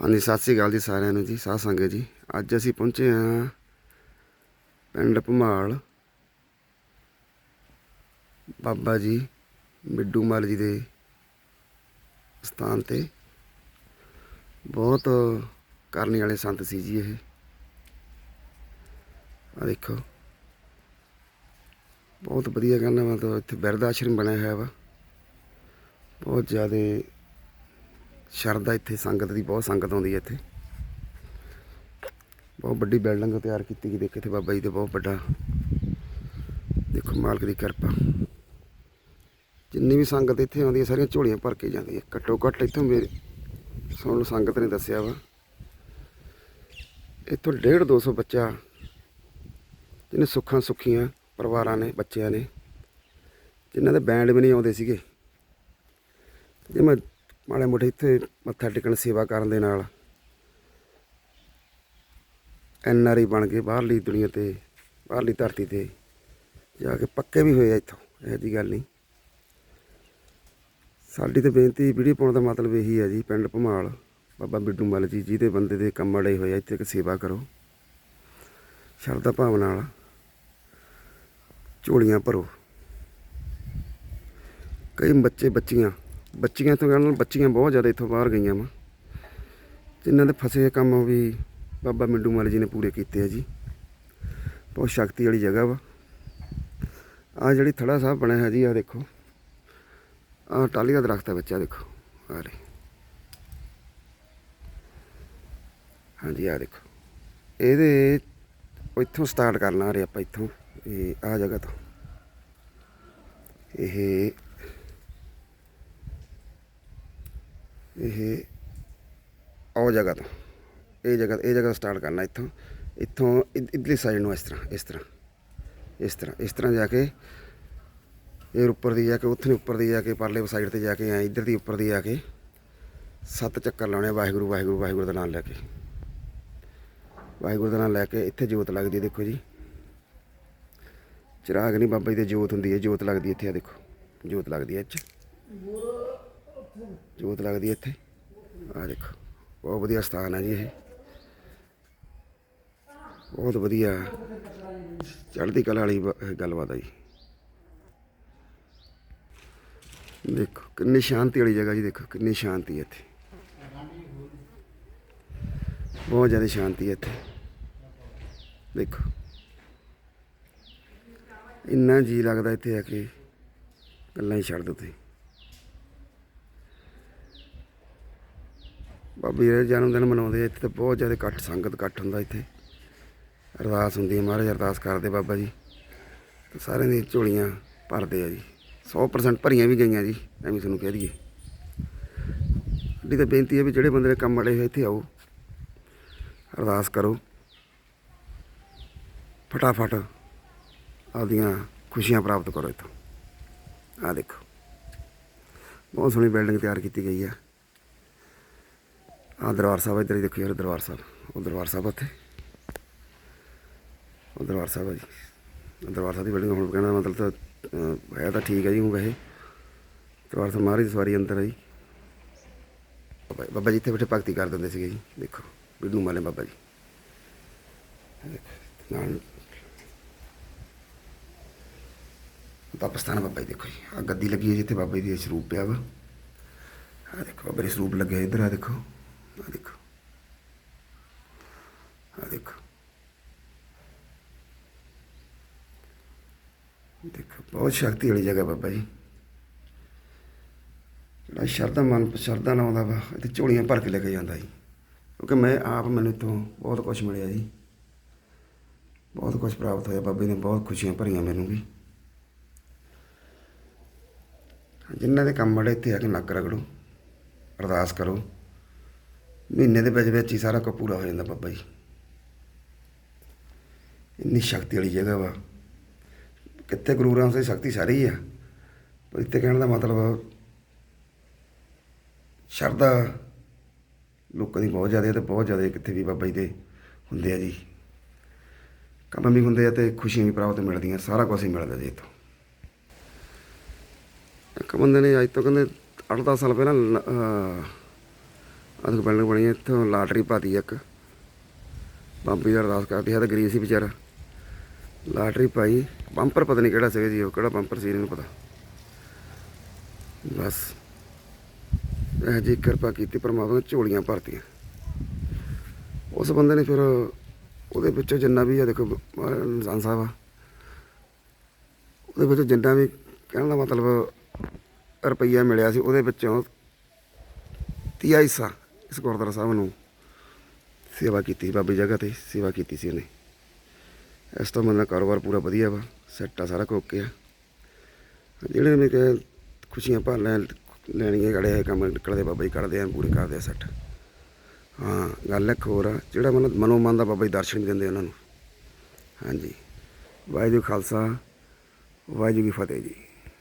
ਹਾਂਜੀ, ਸਤਿ ਸ੍ਰੀ ਅਕਾਲ ਜੀ ਸਾਰਿਆਂ ਨੂੰ ਜੀ, ਸਾਧ ਸੰਗਤ ਜੀ। ਅੱਜ ਅਸੀਂ ਪਹੁੰਚੇ ਹਾਂ ਪਿੰਡ ਭਮਾਲ। ਬਾਬਾ ਜੀ ਮਿੱਡੂ ਮੱਲ ਜੀ ਦੇ ਸਥਾਨ ਤੇ। ਬਹੁਤ ਕਰਨੀ ਵਾਲੇ ਸੰਤ ਸੀ ਜੀ ਇਹ। ਆ ਦੇਖੋ। ਬਹੁਤ ਵਧੀਆ ਕਹਿੰਦਾ ਮਤਲਬ ਇੱਥੇ ਬਿਰਧ ਆਸ਼ਰਮ ਬਣਿਆ ਹੋਇਆ ਵਾ। ਬਹੁਤ ਜ਼ਿਆਦਾ ਸ਼ਰਧਾ ਇੱਥੇ, ਸੰਗਤ ਦੀ ਬਹੁਤ ਸੰਗਤ ਆਉਂਦੀ ਹੈ ਇੱਥੇ। ਬਹੁਤ ਵੱਡੀ ਬਿਲਡਿੰਗ ਤਿਆਰ ਕੀਤੀ ਗਈ, ਦੇਖੇ ਇੱਥੇ ਬਾਬਾ ਜੀ ਤੇ ਬਹੁਤ ਵੱਡਾ, ਦੇਖੋ ਮਾਲਕ ਦੀ ਕਿਰਪਾ। ਜਿੰਨੀ ਵੀ ਸੰਗਤ ਇੱਥੇ ਆਉਂਦੀ ਹੈ, ਸਾਰੀਆਂ ਝੋਲੀਆਂ ਭਰ ਕੇ ਜਾਂਦੀ ਹੈ। ਘੱਟੋ ਘੱਟ ਇੱਥੋਂ ਮੇਰੇ ਸੁਣ ਲਓ ਸੰਗਤ ਨੇ ਦੱਸਿਆ ਵਾ। ਇੱਥੋਂ 1.5 200 ਬੱਚਾ, ਜਿਹਨੇ ਸੁੱਖਾਂ ਸੁੱਖੀਆਂ ਪਰਿਵਾਰਾਂ ਨੇ, ਬੱਚਿਆਂ ਨੇ, ਜਿਨ੍ਹਾਂ ਦੇ ਬੈਂਡ ਵੀ ਨਹੀਂ ਆਉਂਦੇ ਸੀਗੇ। ਜੇ ਮੈਂ ਮਾੜੇ ਮੋਟੇ ਇੱਥੇ ਮੱਥਾ ਟੇਕਣ ਸੇਵਾ ਕਰਨ ਦੇ ਨਾਲ ਐਨ ਆਰ ਆਈ ਬਣ ਕੇ ਬਾਹਰਲੀ ਦੁਨੀਆ ਤੇ, ਬਾਹਰਲੀ ਧਰਤੀ ਤੇ ਜਾ ਕੇ ਪੱਕੇ ਵੀ ਹੋਏ ਆ ਇੱਥੋਂ, ਇਹੋ ਜਿਹੀ ਗੱਲ ਨਹੀਂ। ਸਾਡੀ ਤੇ ਬੇਨਤੀ, ਵੀਡੀਓ ਪਾਉਣ ਦਾ ਮਤਲਬ ਇਹੀ ਹੈ ਜੀ, ਪਿੰਡ ਭਮਾਲ, ਬਾਬਾ ਬਿੱਡੂ ਮੱਲ ਜੀ, ਜਿਹਦੇ ਬੰਦੇ ਦੇ ਕੰਮ ਅੜੇ ਹੋਏ ਆ, ਇੱਥੇ ਇੱਕ ਸੇਵਾ ਕਰੋ। ਸ਼ਰਧਾ ਭਾਵ ਨਾਲ ਝੋਲੀਆਂ ਭਰੋ। ਕਈ ਬੱਚੇ ਬੱਚੀਆਂ ਬੱਚੀਆਂ ਤੋਂ ਕਹਿਣ ਬੱਚੀਆਂ ਬਹੁਤ ਜ਼ਿਆਦਾ ਇੱਥੋਂ ਬਾਹਰ ਗਈਆਂ ਵਾ। ਜਿਨ੍ਹਾਂ ਦੇ ਫਸੇ ਹੋਏ ਕੰਮ ਵੀ ਬਾਬਾ ਮਿੰਡੂ ਮਾਲੀ ਜੀ ਨੇ ਪੂਰੇ ਕੀਤੇ ਆ ਜੀ। ਬਹੁਤ ਸ਼ਕਤੀ ਵਾਲੀ ਜਗ੍ਹਾ ਵਾ। ਆ ਜਿਹੜੀ ਥੜਾ ਸਾਹਿਬ ਬਣਿਆ ਹੈ ਜੀ ਆ ਦੇਖੋ। ਆ ਟਾਲੀ ਦਾ ਦਰਖਤ ਹੈ ਬੱਚਾ, ਦੇਖੋ। ਆ ਰੇ। ਹਾਂਜੀ ਆ ਦੇਖੋ। ਇਹਦੇ ਇੱਥੋਂ ਸਟਾਰਟ ਕਰਨਾ ਰੇ ਆਪਾਂ ਇੱਥੋਂ। ਇਹ ਆ ਜਗ੍ਹਾ ਤੋਂ। ਇਹ ਇਹ ਉਹ ਜਗ੍ਹਾ ਤੋਂ। ਇਹ ਜਗ੍ਹਾ ਇਹ ਜਗ੍ਹਾ ਸਟਾਰਟ ਕਰਨਾ ਇੱਥੋਂ। ਇੱਥੋਂ ਇ- ਇੱਧਰਲੀ ਸਾਈਡ ਨੂੰ ਇਸ ਤਰ੍ਹਾਂ ਇਸ ਤਰ੍ਹਾਂ। ਇਸ ਤਰ੍ਹਾਂ ਇਸ ਤਰ੍ਹਾਂ ਜਾ ਕੇ ਇਹ ਉੱਪਰ ਦੀ ਜਾ ਕੇ ਉੱਥੇ ਉੱਪਰ ਦੀ ਜਾ ਕੇ ਪਰਲੇ ਸਾਈਡ ਤੇ ਜਾ ਕੇ ਐ ਇੱਧਰ ਦੀ ਉੱਪਰ ਦੀ ਜਾ ਕੇ ਸੱਤ ਚੱਕਰ ਲਾਉਣੇ ਆ, ਵਾਹਿਗੁਰੂ ਵਾਹਿਗੁਰੂ ਵਾਹਿਗੁਰੂ ਦਾ ਨਾਮ ਲੈ ਕੇ। ਵਾਹਿਗੁਰੂ ਦਾ ਨਾਮ ਲੈ ਕੇ ਇੱਥੇ ਜੋਤ ਲੱਗਦੀ ਹੈ ਦੇਖੋ ਜੀ। ਚਿਰਾਗ ਨਹੀਂ ਬਾਬਾ ਜੀ ਦੀ ਜੋਤ ਹੁੰਦੀ ਹੈ ਜੋਤ ਲੱਗਦੀ ਹੈ ਇੱਥੇ ਆ ਦੇਖੋ। ਜੋਤ ਲੱਗਦੀ ਹੈ ਇੱਥੇ। ਜੋਤ ਲੱਗਦੀ ਇੱਥੇ। ਆ ਦੇਖੋ, ਬਹੁਤ ਵਧੀਆ ਸਥਾਨ ਹੈ ਜੀ ਇਹ। ਬਹੁਤ ਵਧੀਆ ਚੜ੍ਹਦੀ ਕਲਾ ਵਾਲੀ ਇਹ ਗੱਲਬਾਤ ਹੈ ਜੀ। ਦੇਖੋ, ਕਿੰਨੀ ਸ਼ਾਂਤੀ ਵਾਲੀ ਜਗ੍ਹਾ ਜੀ, ਦੇਖੋ, ਕਿੰਨੀ ਸ਼ਾਂਤੀ ਹੈ ਇੱਥੇ। ਬਹੁਤ ਜ਼ਿਆਦਾ ਸ਼ਾਂਤੀ ਹੈ ਇੱਥੇ। ਦੇਖੋ। ਇੰਨਾ ਜੀ ਲੱਗਦਾ ਇੱਥੇ ਆ ਕੇ ਗੱਲਾਂ ਹੀ ਛੱਡ ਦੋ ਤੁਸੀਂ। ਬਾਬੇ ਦੇ ਜਨਮ ਦਿਨ ਮਨਾਉਂਦੇ ਆ, ਇੱਥੇ ਤਾਂ ਬਹੁਤ ਜ਼ਿਆਦਾ ਇਕੱਠ, ਸੰਗਤ ਇਕੱਠ ਹੁੰਦਾ ਇੱਥੇ। ਅਰਦਾਸ ਹੁੰਦੀ ਹੈ ਮਹਾਰਾਜ ਅਰਦਾਸ ਕਰਦੇ ਬਾਬਾ ਜੀ। ਤੇ ਸਾਰਿਆਂ ਦੀਆਂ ਝੋਲੀਆਂ ਭਰਦੇ ਆ ਜੀ। 100% ਭਰੀਆਂ ਵੀ ਗਈਆਂ ਜੀ, ਐਵੇਂ ਤੁਹਾਨੂੰ ਕਹਿ ਦਈਏ। ਸਾਡੀ ਤਾਂ ਬੇਨਤੀ ਹੈ ਵੀ ਜਿਹੜੇ ਬੰਦੇ ਨੇ ਕੰਮ ਅੜੇ ਹੋਏ, ਇੱਥੇ ਆਓ। ਅਰਦਾਸ ਕਰੋ। ਫਟਾਫਟ ਆਪਦੀਆਂ ਖੁਸ਼ੀਆਂ ਪ੍ਰਾਪਤ ਕਰੋ ਇੱਥੋਂ। ਆ ਦੇਖੋ। ਬਹੁਤ ਸੋਹਣੀ ਬਿਲਡਿੰਗ ਤਿਆਰ ਕੀਤੀ ਗਈ ਹੈ ਆ ਦਰਬਾਰ ਸਾਹਿਬ ਇੱਧਰ ਹੀ ਦੇਖੋ ਯਾਰ ਦਰਬਾਰ ਸਾਹਿਬ, ਉਹ ਦਰਬਾਰ ਸਾਹਿਬ ਉੱਥੇ। ਉਹ ਦਰਬਾਰ ਸਾਹਿਬ ਆ ਜੀ। ਦਰਬਾਰ ਸਾਹਿਬ ਦੀ ਬਿਲਡਿੰਗ ਹੁਣ ਕਹਿਣਾ ਮਤਲਬ ਤਾਂ ਹੈ ਤਾਂ ਠੀਕ ਹੈ ਜੀ ਹੁਣ ਵੈਸੇ। ਦਰਬਾਰ ਸਾਹਿਬ ਮਹਾਰਾਜ ਦੀ ਸਵਾਰੀ ਅੰਦਰ ਆ ਜੀ। ਬਾਬਾ ਬਾਬਾ ਜੀ ਇੱਥੇ ਬੈਠੇ ਭਗਤੀ ਕਰ ਦਿੰਦੇ ਸੀਗੇ ਜੀ, ਦੇਖੋ ਬਿੱਡੂ ਮਾਲੇ ਬਾਬਾ ਜੀ। ਨਾਲ ਪਾਕਿਸਤਾਨ ਬਾਬਾ ਜੀ, ਦੇਖੋ ਜੀ ਆ ਗੱਦੀ ਲੱਗੀ ਹੈ ਜਿੱਥੇ ਬਾਬਾ ਜੀ ਦੇ ਸਰੂਪ ਪਿਆ ਵਾ। ਆ ਦੇਖੋ, ਬਾਬਾ ਜੀ ਸਰੂਪ ਲੱਗਿਆ ਇੱਧਰ ਆ ਦੇਖੋ ਆ ਦੇਖੋ ਆ ਦੇਖੋ ਦੇਖੋ ਬਹੁਤ ਸ਼ਕਤੀ ਵਾਲੀ ਜਗ੍ਹਾ ਬਾਬਾ ਜੀ ਜਿਹੜਾ ਸ਼ਰਧਾ ਮਨ ਸ਼ਰਧਾ ਨਾਲ ਆਉਂਦਾ ਵਾ ਇੱਥੇ ਝੋਲੀਆਂ ਭਰ ਕੇ ਲੈ ਕੇ ਜਾਂਦਾ ਜੀ ਕਿਉਂਕਿ ਮੈਂ ਆਪ ਮੈਨੂੰ ਇੱਥੋਂ ਬਹੁਤ ਕੁਝ ਮਿਲਿਆ ਜੀ ਬਹੁਤ ਕੁਝ ਪ੍ਰਾਪਤ ਹੋਇਆ ਬਾਬੇ ਨੇ ਬਹੁਤ ਖੁਸ਼ੀਆਂ ਭਰੀਆਂ ਮੈਨੂੰ ਵੀ ਜਿਨ੍ਹਾਂ ਦੇ ਕੰਮ ਮੜੇ ਇੱਥੇ ਆ ਕੇ ਨੱਕ ਰਗੜੋ ਅਰਦਾਸ ਕਰੋ ਮਹੀਨੇ ਦੇ ਵਿੱਚ ਵਿੱਚ ਹੀ ਸਾਰਾ ਕੁਝ ਪੂਰਾ ਹੋ ਜਾਂਦਾ ਬਾਬਾ ਜੀ ਇੰਨੀ ਸ਼ਕਤੀ ਵਾਲੀ ਜਗ੍ਹਾ ਵਾ। ਕਿੱਥੇ ਗੁਰੂ ਗ੍ਰੰਥ ਸਾਹਿਬ ਸ਼ਕਤੀ ਸਾਰੀ ਆ। ਪਰ ਇੱਥੇ ਕਹਿਣ ਦਾ ਮਤਲਬ ਸ਼ਰਧਾ ਲੋਕਾਂ ਦੀ ਬਹੁਤ ਜ਼ਿਆਦਾ ਹੈ ਤੇ ਬਹੁਤ ਜ਼ਿਆਦਾ ਕਿੱਥੇ ਵੀ ਬਾਬਾ ਜੀ ਦੇ ਹੁੰਦੇ ਆ ਜੀ। ਕੰਮ ਵੀ ਹੁੰਦੇ ਆ ਤੇ ਖੁਸ਼ੀਆਂ ਵੀ ਪ੍ਰਾਪਤ ਮਿਲਦੀਆਂ, ਸਾਰਾ ਕੁਝ ਹੀ ਮਿਲਦਾ ਜੀ ਇੱਥੋਂ। ਇੱਕ ਬੰਦੇ ਨੇ ਅੱਜ ਤੋਂ ਕਹਿੰਦੇ 8-10 ਸਾਲ ਪਹਿਲਾਂ ਲ- ਅਹ ਬਿਲਡਿੰਗ ਬਣੀ ਇੱਥੋਂ ਲਾਟਰੀ ਪਾਤੀ ਇੱਕ। ਬੰਬੀ ਦਾ ਅਰਦਾਸ ਕਰਦੀ ਹੈ ਤਾਂ ਗਰੀਬ ਸੀ ਵਿਚਾਰਾ। ਲਾਟਰੀ ਪਾਈ। ਬੰਪਰ ਪਤਾ ਨਹੀਂ ਕਿਹੜਾ ਸੀਗਾ ਜੀ, ਉਹ ਕਿਹੜਾ ਬੰਪਰ ਸੀ ਇਹਨੂੰ ਪਤਾ। ਬਸ। ਇਹ ਜੀ ਕਿਰਪਾ ਕੀਤੀ, ਪਰਮਾਤਮਾ ਨੇ ਝੋਲੀਆਂ ਭਰਤੀਆਂ। ਉਸ ਬੰਦੇ ਨੇ ਫਿਰ ਉਹਦੇ ਵਿੱਚੋਂ ਜਿੰਨਾ ਵੀ ਆ, ਦੇਖੋ ਮਹਾਰਾਜ ਇਨਸਾਨ ਸਾਹਿਬ ਆ। ਉਹਦੇ ਵਿੱਚੋਂ ਜਿੰਨਾ ਵੀ ਕਹਿਣ ਦਾ ਮਤਲਬ ਰੁਪਈਆ ਮਿਲਿਆ ਸੀ, ਉਹਦੇ ਵਿੱਚੋਂ ਤੀਆ ਹਿੱਸਾ ਇਸ ਗੁਰਦੁਆਰਾ ਸਾਹਿਬ ਨੂੰ ਸੇਵਾ ਕੀਤੀ, ਬਾਬੀ ਜਗ੍ਹਾ ਤੇ ਸੇਵਾ ਕੀਤੀ ਸੀ ਉਹਨੇ। ਇਸ ਤੋਂ ਬੰਦਾ ਕਾਰੋਬਾਰ ਪੂਰਾ ਵਧੀਆ ਵਾ ਸੈੱਟ ਆ ਸਾਰਾ ਕੁਝ ਆ। ਜਿਹੜੇ ਨੇ ਕਿ ਖੁਸ਼ੀਆਂ ਭਰ ਲੈਣ, ਲੈਣੀਆਂ ਗੜੇ ਹੋਏ ਕੰਮ ਨਿਕਲਦੇ ਬਾਬਾ ਜੀ ਕੱਢਦੇ ਆ, ਪੂਰੇ ਕਰਦੇ ਆ ਸੈੱਟ ਹਾਂ, ਗੱਲ ਇੱਕ ਹੋਰ ਆ, ਜਿਹੜਾ ਮਨ ਮਨੋ ਮਨ ਦਾ ਬਾਬਾ ਜੀ ਦਰਸ਼ਨ ਦਿੰਦੇ ਉਹਨਾਂ ਨੂੰ। ਹਾਂਜੀ। ਵਾਹਿਗੁਰੂ ਖਾਲਸਾ, ਵਾਹਿਗੁਰੂ ਜੀ ਫਤਿਹ ਜੀ।